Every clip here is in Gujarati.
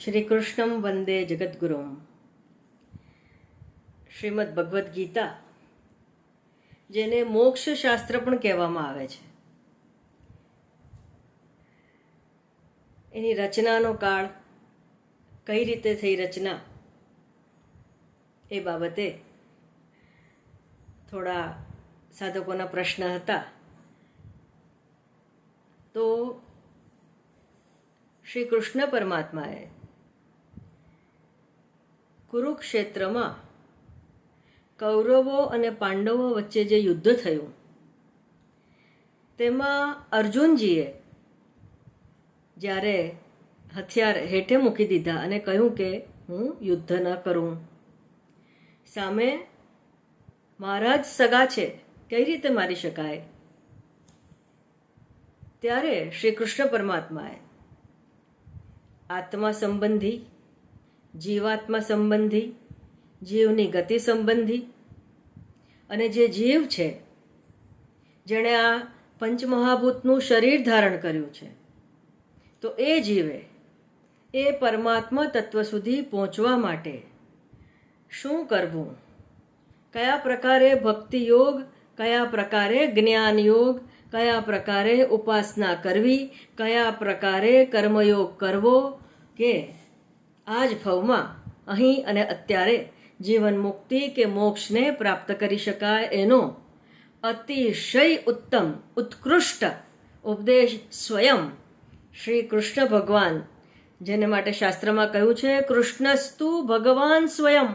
શ્રી કૃષ્ણમ વંદે જગદગુરુમ. શ્રીમદ ભગવદ્ ગીતા, જેને મોક્ષ શાસ્ત્ર પણ કહેવામાં આવે છે. એની રચનાનો કાળ કઈ રીતે થઈ રચના એ બાબતે થોડા સાધકોના પ્રશ્ન હતા. તો શ્રી કૃષ્ણ પરમાત્માએ કુરુક્ષેત્રમાં કૌરવો અને પાંડવો વચ્ચે જે યુદ્ધ થયું, તેમાં અર્જુનજીએ જ્યારે હથિયાર હેઠે મૂકી દીધા અને કહ્યું કે હું યુદ્ધ ન કરું. સામે મારા જ સગા છે, કઈ રીતે મારી શકાય? ત્યારે શ્રી કૃષ્ણ પરમાત્માએ આત્મા સંબંધી જીવાત્મા સંબંધી, જીવની ગતિ સંબંધી અને જે જીવ છે, જેણે આ પંચમહાભૂતનું શરીર ધારણ કર્યું છે, તો એ જીવે એ પરમાત્મા તત્વ સુધી પહોંચવા માટે શું કરવું? કયા પ્રકારે ભક્તિ યોગ, કયા પ્રકારે જ્ઞાન યોગ, કયા પ્રકારે ઉપાસના કરવી, કયા પ્રકારે કર્મયોગ કરવો કે આ જ ભવમાં અહીં અને અત્યારે જીવન મુક્તિ કે મોક્ષને પ્રાપ્ત કરી શકાય એનો અતિશય ઉત્તમ, ઉત્કૃષ્ટ ઉપદેશ સ્વયં શ્રી કૃષ્ણ ભગવાન, જેને માટે શાસ્ત્રમાં કહ્યું છે, કૃષ્ણસ્તુ ભગવાન સ્વયં.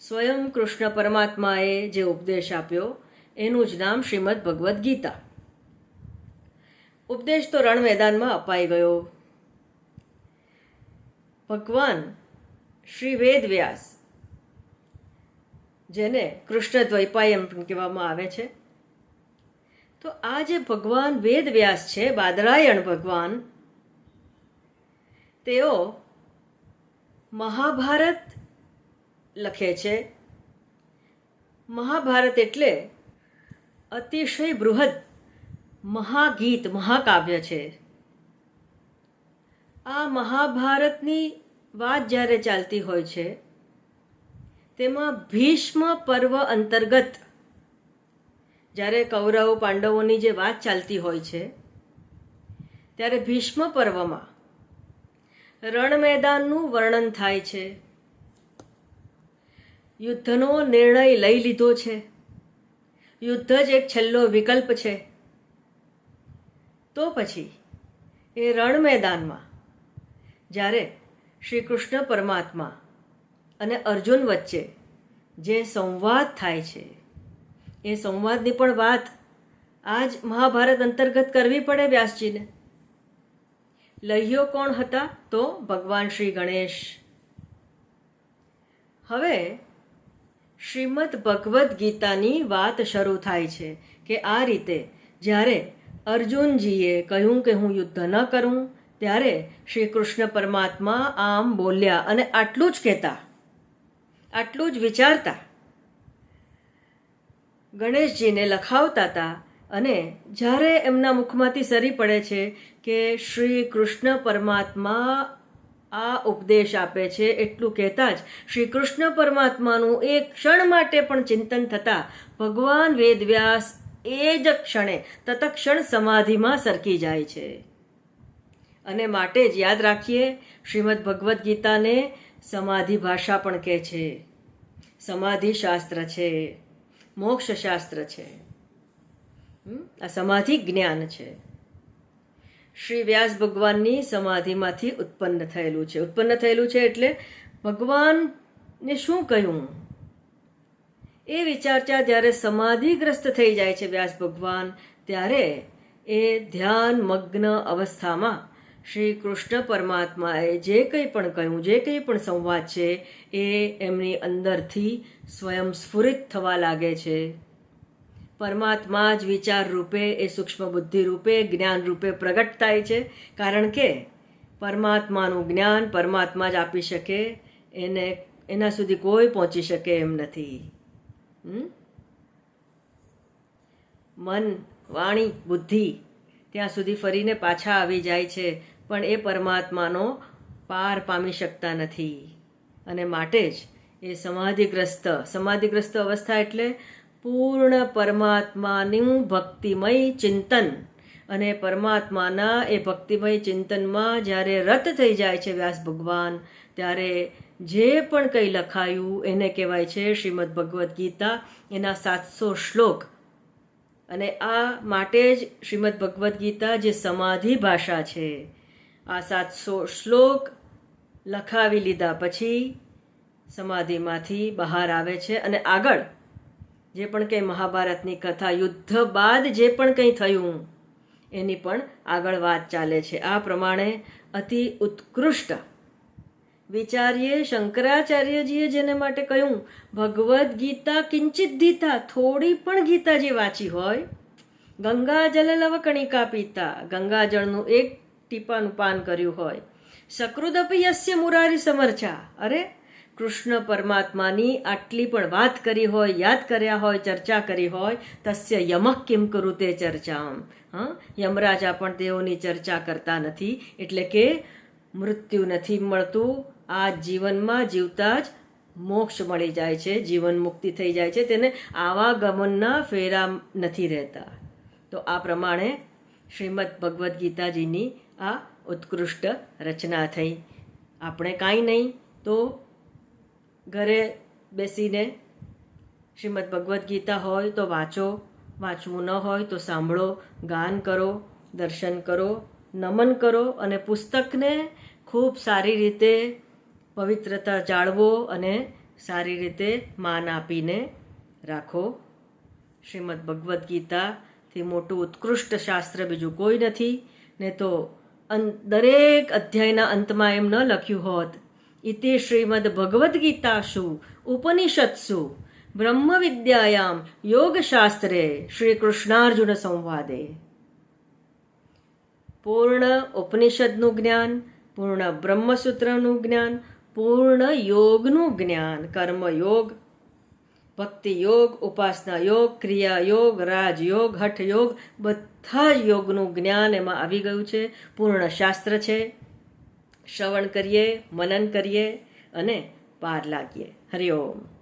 સ્વયં કૃષ્ણ પરમાત્માએ જે ઉપદેશ આપ્યો, એનું જ નામ શ્રીમદ ભગવદ્ ગીતા. ઉપદેશ તો રણ મેદાનમાં અપાઈ ગયો. ભગવાન શ્રી વેદ વ્યાસ, જેને કૃષ્ણ દ્વૈપાયન પણ કહેવામાં આવે છે. તો આ જે ભગવાન વેદ વ્યાસ છે, બાદરાયણ ભગવાન, તેઓ મહાભારત લખે છે. મહાભારત એટલે અતિશય બૃહદ મહાગીત, મહાકાવ્ય છે. આ મહાભારતની વાત જ્યારે ચાલતી હોય છે, તેમાં ભીષ્મ પર્વ અંતર્ગત જ્યારે કૌરવ પાંડવોની જે વાત ચાલતી હોય છે, ત્યારે ભીષ્મ પર્વમાં રણ મેદાનનું વર્ણન થાય છે. યુદ્ધનો નિર્ણય લઈ લીધો છે. યુદ્ધ જ એક છેલ્લો વિકલ્પ છે. તો પછી એ રણ મેદાનમાં જ્યારે શ્રી કૃષ્ણ પરમાત્મા અને અર્જુન વચ્ચે જે સંવાદ થાય છે, એ સંવાદની પણ વાત આજ મહાભારત અંતર્ગત કરવી પડે વ્યાસજીને. લહ્યો કોણ હતા તો ભગવાન શ્રી ગણેશ. હવે શ્રીમદ ભગવદ્ ગીતાની વાત શરૂ થાય છે કે આ રીતે જ્યારે અર્જુનજીએ કહ્યું કે હું યુદ્ધ ન કરું ત્યારે શ્રી કૃષ્ણ પરમાત્મા આમ બોલ્યા અને આટલું જ કહેતા, આટલું જ વિચારતા. ગણેશજીને લખાવતા હતા અને જ્યારે એમના મુખમાંથી સરી પડે છે કે શ્રી કૃષ્ણ પરમાત્મા આ ઉપદેશ આપે છે એટલું કહેતા જ શ્રી કૃષ્ણ પરમાત્માનું એક ક્ષણ માટે પણ ચિંતન થતાં ભગવાન વેદવ્યાસ એ જ ક્ષણે તતક્ષણ સમાધિમાં સરકી જાય છે. અને માટે જ યાદ રાખીએ, શ્રીમદ ભગવદ્ ગીતાને સમાધિ ભાષા પણ કહે છે. સમાધિ શાસ્ત્ર છે. મોક્ષ શાસ્ત્ર છે? આ સમાધિ જ્ઞાન છે. શ્રી વ્યાસ ભગવાનની સમાધિમાંથી ઉત્પન્ન થયેલું છે. ઉત્પન્ન થયેલું છે એટલે ભગવાનને શું કહ્યું? એ વિચારતા જ્યારે સમાધિગ્રસ્ત થઈ જાય છે વ્યાસ ભગવાન, ત્યારે એ ધ્યાન મગ્ન અવસ્થામાં શ્રી કૃષ્ણ પરમાત્માએ જે કંઈ પણ કહ્યું, જે કંઈ પણ સંવાદ છે, એ એમની અંદરથી સ્વયં સ્ફુરિત થવા લાગે છે. પરમાત્મા જ વિચાર રૂપે, એ સૂક્ષ્મ બુદ્ધિ રૂપે, જ્ઞાન રૂપે પ્રગટ થાય છે. કારણ કે પરમાત્માનું જ્ઞાન પરમાત્મા જ આપી શકે, એને, એના સુધી કોઈ પહોંચી શકે એમ નથી? મન, વાણી, બુદ્ધિ ત્યાં સુધી ફરીને પાછા આવી જાય છે. પણ એ પરમાત્માનો પાર પામી શકતા નથી. અને માટે જ એ સમાધિગ્રસ્ત સમાધિગ્રસ્ત અવસ્થા એટલે પૂર્ણ પરમાત્માનું ભક્તિમય ચિંતન. અને પરમાત્માના એ ભક્તિમય ચિંતનમાં જ્યારે રત થઈ જાય છે વ્યાસ ભગવાન, ત્યારે જે પણ કંઈ લખાયું એને કહેવાય છે શ્રીમદ ભગવદ્ ગીતા, એના સાતસો શ્લોક. અને આ માટે જ શ્રીમદ ભગવદ્ ગીતા જે સમાધિ ભાષા છે આ સાતસો શ્લોક લખાવી લીધા પછી સમાધિમાંથી બહાર આવે છે અને આગળ જે પણ કંઈ મહાભારતની કથા, યુદ્ધ બાદ જે પણ કંઈ થયું, એની પણ આગળ વાત ચાલે છે. આ પ્રમાણે અતિ ઉત્કૃષ્ટ વિચારીએ શંકરાચાર્યજીએ જેને માટે કહ્યું, ભગવદ્ ગીતા કિંચિત ગીતા થોડી પણ ગીતા જે વાંચી હોય, ગંગા જલ લવ કણિકા પીતા. ગંગાજળનું એક ટીપાનું પાન કર્યું હોય. સકૃદપી યસ્ય મુરારી સમર્ચા. અરે, કૃષ્ણ પરમાત્માની આટલી પણ વાત કરી હોય, યાદ કર્યા હોય, ચર્ચા કરી હોય, તસ્ય યમક કિમ કરું તે ચર્ચામ. હા? યમરાજા પણ તેઓની ચર્ચા કરતા નથી, એટલે કે મૃત્યુ નથી મળતું. આ જીવનમાં જીવતા જ મોક્ષ મળી જાય છે, જીવન મુક્તિ થઈ જાય છે, તેને આવાગમનના ફેરા નથી રહેતા. તો આ પ્રમાણે શ્રીમદ ભગવદ્ ગીતાજીની આ ઉત્કૃષ્ટ રચના થઈ. આપણે કાંઈ નહીં તો ઘરે બેસીને શ્રીમદ ભગવદ્ ગીતા હોય તો વાંચો, વાંચવું ન હોય તો સાંભળો, ગાન કરો, દર્શન કરો, નમન કરો અને પુસ્તકને ખૂબ સારી રીતે પવિત્રતા જાળવો અને સારી રીતે માન આપીને રાખો. શ્રીમદ ભગવદ્ ગીતાથી મોટું ઉત્કૃષ્ટ શાસ્ત્ર બીજું કોઈ નથી, ને તો દરેક અધ્યાયના અંતમાં એમ ન લખ્યું હોત, ઇતિ શ્રીમદ ભગવદ્ ગીતાશુ ઉપનિષત્સુ બ્રહ્મ વિદ્યાયામ યોગશાસ્ત્રે શ્રી કૃષ્ણાર્જુન સંવાદે. પૂર્ણ ઉપનિષદનું જ્ઞાન, પૂર્ણ બ્રહ્મસૂત્રનું જ્ઞાન, પૂર્ણ યોગનું જ્ઞાન, કર્મયોગ ભક્તિ યોગ, ઉપાસના યોગ, ક્રિયા યોગ રાજયોગ હઠ યોગ, બધા યોગનું જ્ઞાન એમાં આવી ગયું છે. પૂર્ણ શાસ્ત્ર છે. શ્રવણ કરીએ, મનન કરીએ અને પાર લાગીએ. હરિઓમ